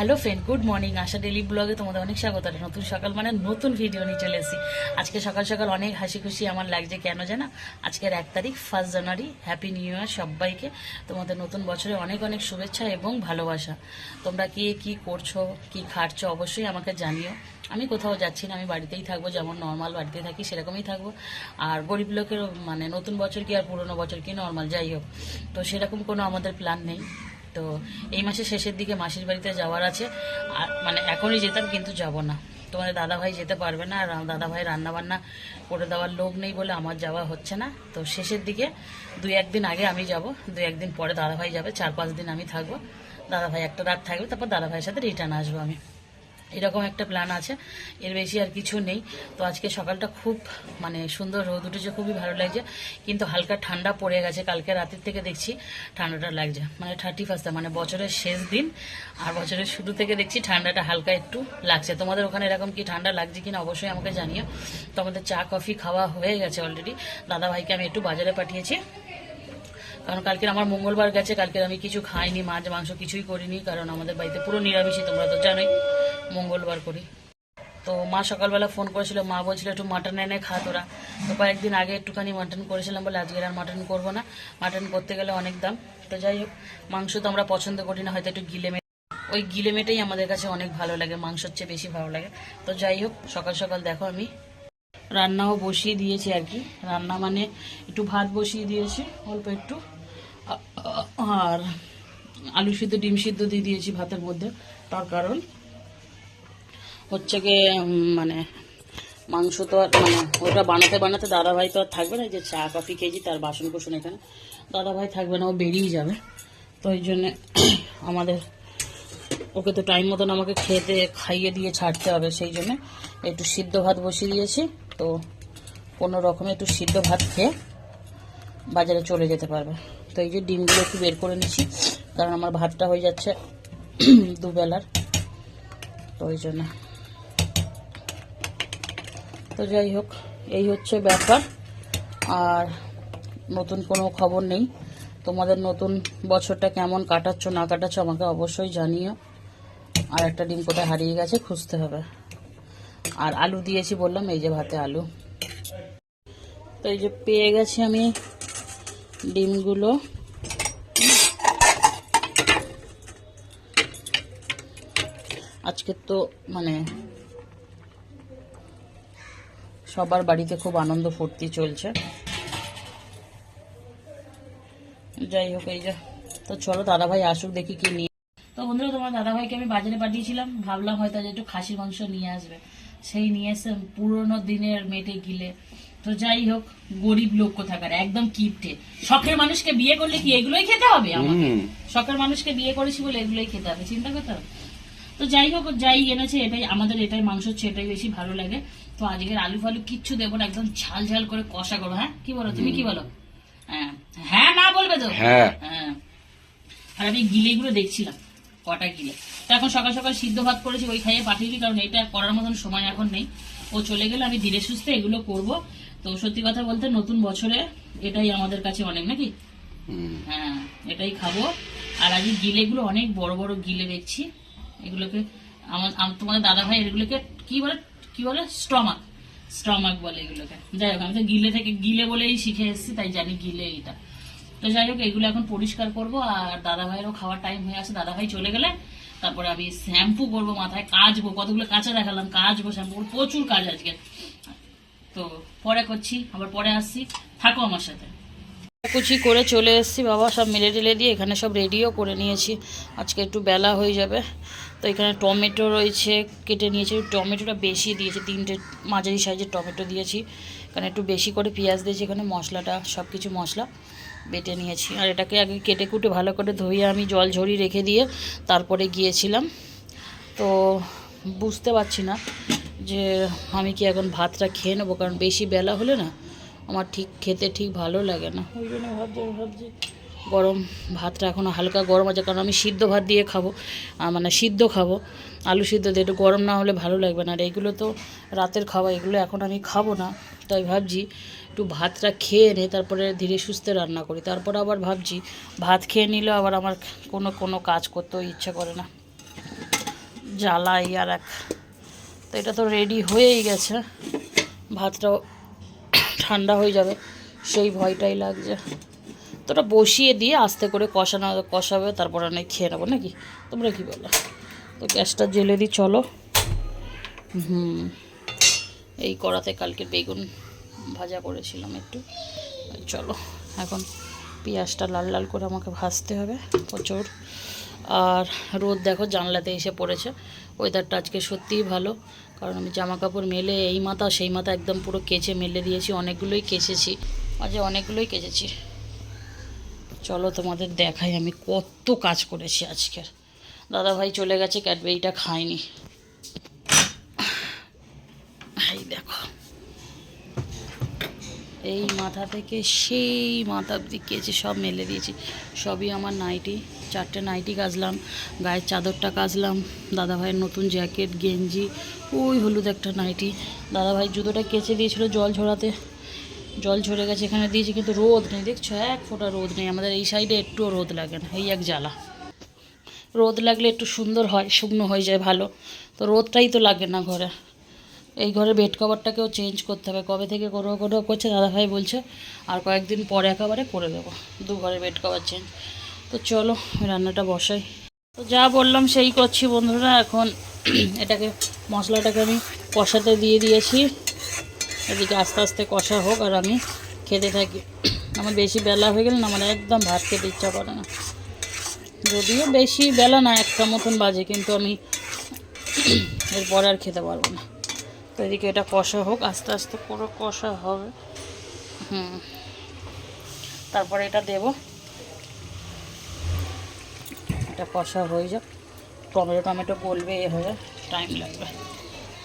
Hello friend, good morning. আশা daily ব্লগে তোমাদের অনেক স্বাগত। নতুন সকাল মানে নতুন ভিডিও নিয়ে চলে এসেছি। আজকে সকাল সকাল অনেক হাসি খুশি আমার লাগছে, কেন জানা? আজকের এক তারিখ first January happy new year সবাইকে। তোমাদের নতুন বছরে অনেক অনেক শুভেচ্ছা এবং ভালোবাসা। তোমরা কি কি করছ, কি খাটছো, অবশ্যই আমাকে জানিও। আমি কোথাও যাচ্ছি না, আমি বাড়িতেই থাকব, যেমন নর্মাল বাড়িতে থাকি, সেরকমই থাকব। আর গরিব লোকের মানে নতুন বছর কি আর পুরনো বছর কি নর্মাল যাই হোক। তো সেরকম কোনো আমাদের প্ল্যান নেই। তো এই মাসের শেষের দিকে মাসির বাড়িতে যাওয়ার আছে। আর মানে এখনই যেতাম, কিন্তু যাব না। তোমাদের দাদাভাই যেতে পারবে না, আর দাদাভাই রান্না বান্না করে দেওয়ার লোক নেই বলে আমার যাওয়া হচ্ছে না। তো শেষের দিকে দুই একদিন আগে আমি যাব, দুই একদিন পরে দাদাভাই যাবে, চার পাঁচ দিন আমি থাকব। দাদাভাই একটা রাত থাকবে, তারপর দাদা ভাইয়ের সাথে রিটার্ন আসব আমি। এরকম একটা প্ল্যান আছে। এর বেশি আর কিছু নেই। তো আজকে সকালটা খুব মানে সুন্দর রোদ উঠেছে, খুবই ভালো লাগছে। কিন্তু হালকা ঠান্ডা পড়ে গেছে। কালকে রাতের থেকে দেখছি ঠান্ডাটা লাগছে। মানে থার্টি ফার্স্টে মানে বছরের শেষ দিন। আর বছরের শুরু থেকে দেখছি ঠান্ডাটা হালকা একটু লাগছে। তোমাদের ওখানে এরকম কি ঠান্ডা লাগছে কিনা অবশ্যই আমাকে জানিও। তোমাদের চা, কফি খাওয়া হয়ে গেছে অলরেডি দাদা ভাইকে আমি একটু বাজারে পাঠিয়েছি। কারণ কালকে আমার মঙ্গলবার গেছে। কালকে আমি কিছু খাইনি, মাছ, মাংস কিছুই করিনি। কারণ আমাদের বাড়িতে পুরো নিরামিষই, তোমরা তো জানোই। মঙ্গলবার করি। তো মা সকালবেলা ফোন করেছিল, মা বলছিল একটু মাটন এনে খা তোরা। তো কয়েকদিন আগে একটুখানি মাটন করেছিলাম বলে আজকে আর মাটন করব না। মাটন করতে গেলে অনেক দাম। তো যাই হোক, মাংস তো আমরা পছন্দ করি না, হয়তো একটু গিলে মেটে ওই গিলে মেটেই আমাদের কাছে অনেক ভালো লাগে, মাংসর চেয়ে বেশি ভালো লাগে। তো যাই হোক, সকাল সকাল দেখো আমি। রান্নাও বসিয়ে দিয়েছি আর কি। রান্না মানে একটু ভাত বসিয়ে দিয়েছি, অল্প একটু। আর আলু সিদ্ধ, ডিম সিদ্ধ দিয়ে দিয়েছি ভাতের মধ্যে। তার কারণ হচ্ছে গিয়ে মানে মাংস তো আর মানে ওটা বানাতে বানাতে দাদাভাই তো আর থাকবে না যে চা, কফি খেয়েছি, তার বাসন কোসন এখানে। দাদাভাই থাকবে না, ও বেরিয়ে যাবে। তো ওই জন্যে আমাদের, ওকে তো টাইম মতন আমাকে খেতে খাইয়ে দিয়ে ছাড়তে হবে, সেই জন্য একটু সিদ্ধ ভাত বসিয়ে দিয়েছি। তো কোনো রকমে একটু সিদ্ধ ভাত খেয়ে বাজারে চলে যেতে পারবে। তো এই যে ডিমগুলো একটু বের করে নিচ্ছি, কারণ আমার ভাতটা হয়ে যাচ্ছে দুবেলার। তো ওই জন্য তো যাই হোক, এই হচ্ছে ব্যাপার। আর নতুন কোনো খবর নেই। তোমাদের নতুন বছরটা কেমন কাটাচ্ছ, না কাটাচ্ছ, আমাকে অবশ্যই জানিও। আর একটা ডিম কোথায় হারিয়ে গেছে, খুঁজতে হবে। আর আলু দিয়েছি বললাম, এই যে ভাতে আলু। তো এই যে পেয়ে গেছি আমি ডিমগুলো। আজকে তো মানে সবার বাড়িতে খুব আনন্দ ফুর্তি চলছে। যাই হোক এই যে তো চলো দাদাভাই আসুক দেখি কি নিয়ে তো বন্ধুরা তোমার দাদাভাইকে আমি বাজারে পাঠিয়েছিলাম। ভাবলাম হয়তো একটু খাসির মাংস নিয়ে আসবে। সেই নিয়ে এসে পুরোনো দিনের মেটে গিলে। তো যাই হোক গরিব লোক কোথাকার একদম কিপটে। শখের মানুষকে বিয়ে করলে কি এগুলোই খেতে হবে আমাকে? শখের মানুষকে বিয়ে করেছি বলে এগুলোই খেতে হবে চিন্তা করতে হবে। তো যাই হোক যাই এনেছে এটাই আমাদের এটাই মাংস হচ্ছে এটাই বেশি ভালো লাগে। তো আজকের আলু ফালু কিচ্ছু দেবো না একদম ঝাল ঝাল করে কষা করব। হ্যাঁ কি বলো তুমি কি বলো? হ্যাঁ হ্যাঁ না বলবে তো? হ্যাঁ। হ্যাঁ। আর আমি গিলেগুলো দেখছিলাম কটা গিলে। তো এখন সকাল সকাল সিদ্ধ ভাত করেছি ওই খাইয়ে পাঠিয়েছি কারণ এটা করার মতন সময় এখন নেই। ও চলে গেলে আমি ধীরে সুস্থে এগুলো করব। তো সত্যি কথা বলতে নতুন বছরে এটাই আমাদের কাছে অনেক নাকি। হ্যাঁ এটাই খাব। আর আজকে গিলেগুলো অনেক বড় বড় গিলে দেখছি। এগুলোকে আমার তোমাদের দাদা ভাই এগুলোকে কি বলে কি বলে? স্টমাক। স্টমাক বলে এগুলোকে। যাই হোক, আমি তো গিলে থেকে, গিলে বলেই শিখে এসেছি, তাই জানি গিলে এটা তো যাই হোক, এগুলো এখন পরিষ্কার করব, আর দাদা ভাইয়েরও খাওয়ার টাইম হয়ে আসে। দাদা ভাই চলে গেলে তারপরে আমি শ্যাম্পু করব মাথায়, কাচবো, কতগুলো কাঁচা দেখালাম, কাচবো শ্যাম্পু প্রচুর কাজ আজকে। তো পরে করছি, আবার পরে আসছি। থাকো আমার সাথে। কুচি করে চলে এসেছি বাবা, সব মিলে টেলে দিয়ে এখানে সব রেডিও করে নিয়েছি। আজকে একটু বেলা হয়ে যাবে, তো এখানে টমেটো রয়েছে, কেটে নিয়েছি। টমেটোটা বেশি দিয়েছি, তিনটে মাঝারি সাইজের টমেটো দিয়েছি। এখানে একটু বেশি করে পেঁয়াজ দিয়েছি, এখানে মশলাটা, সব কিছু মশলা বেটে নিয়েছি। আর এটাকে আগে কেটে কুটে ভালো করে ধুয়ে আমি জল ঝরিয়ে রেখে দিয়ে তারপরে গিয়েছিলাম। তো বুঝতে পারছি না যে আমি কি এখন ভাতটা খেয়ে নেব, কারণ বেশি বেলা হলে না আমার ঠিক খেতে ঠিক ভালো লাগে না। ওই জন্য ভাবছি ভাবছি গরম ভাতটা এখনও হালকা গরম আছে, কারণ আমি সিদ্ধ ভাত দিয়ে খাব মানে সিদ্ধ খাব। আলু সিদ্ধ দিয়ে একটু গরম না হলে ভালো লাগবে না। আর এগুলো তো রাতের খাওয়া এগুলো এখন আমি খাব না। তাই ভাবছি একটু ভাতটা খেয়ে নে তারপরে ধীরে সুস্থে রান্না করি। তারপর আবার ভাবছি ভাত খেয়ে নিলেও আবার আমার কোনো কোনো কাজ করতেও ইচ্ছা করে না। জ্বালাই আর এক। তো এটা তো রেডি হয়েই গেছে। ভাতটাও ঠান্ডা হয়ে যাবে, সেই ভয়টাই লাগছে। তো ওটা বসিয়ে দিয়ে আস্তে করে কষানো, কষাবে, তারপর অনেক খেয়ে নেব নাকি? তোমরা কি বলো? তো গ্যাসটা জেলে দিই চলো। হুম, এই কড়াতে কালকে বেগুন ভাজা করেছিলাম একটু। চলো, এখন পেঁয়াজটা লাল লাল করে আমাকে ভাজতে হবে প্রচুর। আর রোদ দেখো, জানলাতে এসে পড়েছে। ওয়েদারটা আজকে সত্যিই ভালো। কারণ আমি জামা কাপড় মেলে এই মাথা সেই মাথা একদম পুরো কেচে মেলে দিয়েছি, অনেকগুলোই কেচেছি। আজ অনেকগুলোই কেচেছি। চলো তোমাদের দেখাই আমি কত কাজ করেছি আজকের। দাদা ভাই চলে গেছে, ক্যাডবেরিটা খায়নি। এই দেখো। এই মাথা থেকে সেই মাথা অব্দি কেচে সব মেলে দিয়েছি। সবই আমার নাইটি। চারটে নাইটি কাচলাম, গায়ের চাদরটা কাচলাম, দাদাভাইয়ের নতুন জ্যাকেট, গেঞ্জি, ওই হলুদ একটা নাইটি। দাদাভাই জুতোটা কেচে দিয়েছিল জল ঝরাতে। জল ঝরে গেছে, এখানে দিয়েছি কিন্তু রোদ নেই। দেখছ, এক ফোঁটা রোদ নেই। আমাদের এই সাইডে একটুও রোদ লাগে না, এই এক জ্বালা। রোদ লাগলে একটু সুন্দর হয়, শুকনো হয়ে যায় ভালো। তো রোদটাই তো লাগে না ঘরে। এই ঘরে বেড কভারটাকেও চেঞ্জ করতে হবে। কবে থেকে করব করব, করছে, দাদাভাই বলছে, আর কয়েকদিন পরে একেবারে করে দেবো। দু ঘরে বেড কভার চেঞ্জ তো চলো, রান্নাটা বসাই। তো যা বললাম সেই করছি বন্ধুরা, এখন এটাকে, মশলাটাকে আমি কষাতে দিয়ে দিয়েছি। এদিকে আস্তে আস্তে কষা হোক আর আমি খেতে থাকি। আমার বেশি বেলা হয়ে গেলে না, আমার একদম ভাত খেতে ইচ্ছা করে না। যদিও বেশি বেলা না, একটা মতন বাজে, কিন্তু আমি এরপর আর খেতে পারব না। তো এদিকে এটা কষা হোক, আস্তে আস্তে পুরো কষা হবে। হুম। তারপরে এটা দেব। এটা কষা হয়ে যাক। টমেটো টমেটো গলবে এ হয়ে টাইম লাগবে।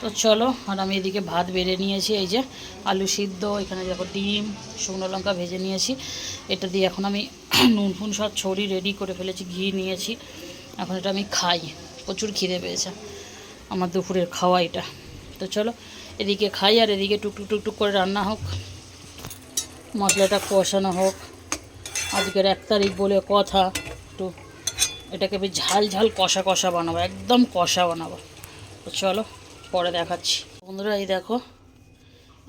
তো চলো, আর আমি এদিকে ভাত বেড়ে নিয়েছি, এই যে আলু সিদ্ধ, এখানে দেখো ডিম, শুকনো লঙ্কা ভেজে নিয়েছি। এটা দিয়ে এখন আমি নুন ফুন সব ছড়ি রেডি করে ফেলেছি, ঘি নিয়েছি। এখন এটা আমি খাই, প্রচুর খিদে পেয়েছে আমার দুপুরের খাওয়া এটা। তো চলো, এদিকে খাই আর এদিকে টুকটুক টুকটুক করে রান্না হোক, মশলাটা কষানো হোক। আজকের এক তারিখ বলে কথা, একটু এটাকে বেশ ঝাল ঝাল কষা কষা বানাবো, একদম কষা বানাবো। তো চলো, পরে দেখাচ্ছি। বন্ধুরা, এই দেখো,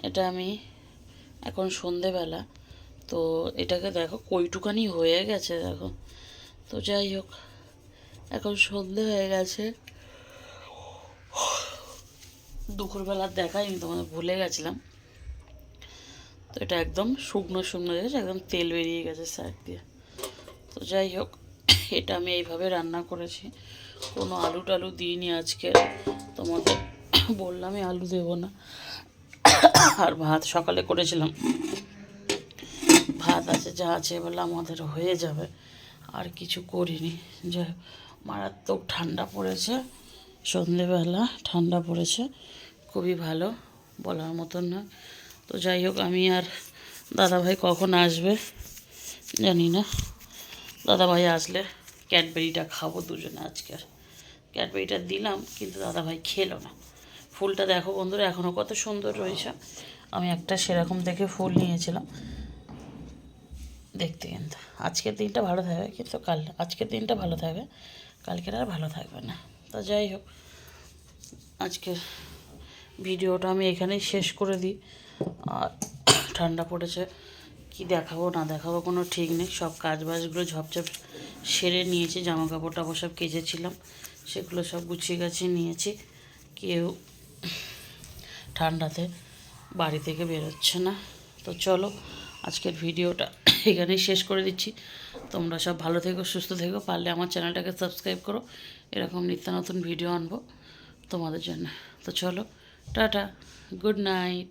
এটা আমি এখন সন্ধেবেলা, তো এটাকে দেখো, কইটুকানি হয়ে গেছে, দেখো। তো যাই হোক, এখন সন্ধে হয়ে গেছে। দুপুরবেলার দেখাই, আমি তোমাদের ভুলে গেছিলাম। তো এটা একদম শুকনো শুকনো গেছে একদম তেল বেরিয়ে গেছে সাইড দিয়ে। তো যাই হোক এটা আমি এইভাবে রান্না করেছি। কোনো আলু টালু দিইনি আজকে। তোমাদের বললামই আলু দেবো না। আর ভাত সকালে করেছিলাম। ভাত আছে, যা আছে বলে আমাদের হয়ে যাবে। আর কিছু করিনি। যে, মারাত্মক ঠান্ডা পড়েছে। সন্ধেবেলা ঠান্ডা পড়েছে। খুবই ভালো বলার মতন না। তো যাই হোক, আমি আর দাদাভাই কখন আসবে জানি না। দাদাভাই আসলে ক্যাডবেরিটা খাব দুজনে আজকের ক্যাডবেরিটা দিলাম, কিন্তু দাদাভাই খেলো না। ফুলটা দেখো বন্ধুরা এখনও কত সুন্দর রয়েছে। আমি একটা সেরকম দেখে ফুল নিয়েছিলাম। দেখতে কিন্তু আজকের দিনটা ভালো থাকবে, কিন্তু কাল, আজকের দিনটা ভালো থাকবে, কালকের আর ভালো থাকবে না। তো যাই হোক, আজকের ভিডিওটা আমি এখানেই শেষ করে দিই। আর ঠান্ডা পড়েছে। কি দেখাবো, না দেখাবো কোনো ঠিক নেই। সব কাজ বাজগুলো ঝপঝপ সেরে নিয়েছি জামা কাপড় টাপড় সব কেচেছিলাম। সেগুলো সব গুছিয়ে গাছিয়ে নিয়েছি। কেউ ঠান্ডাতে বাড়ি থেকে বেরোচ্ছে না। তো চলো, আজকের ভিডিওটা এখানেই শেষ করে দিচ্ছি। তোমরা সব ভালো থেকো, সুস্থ থেকো, পারলে আমার চ্যানেলটাকে সাবস্ক্রাইব করো। এরকম নিত্য নতুন ভিডিও আনব তোমাদের জন্য। তো চলো, টাটা, গুড নাইট।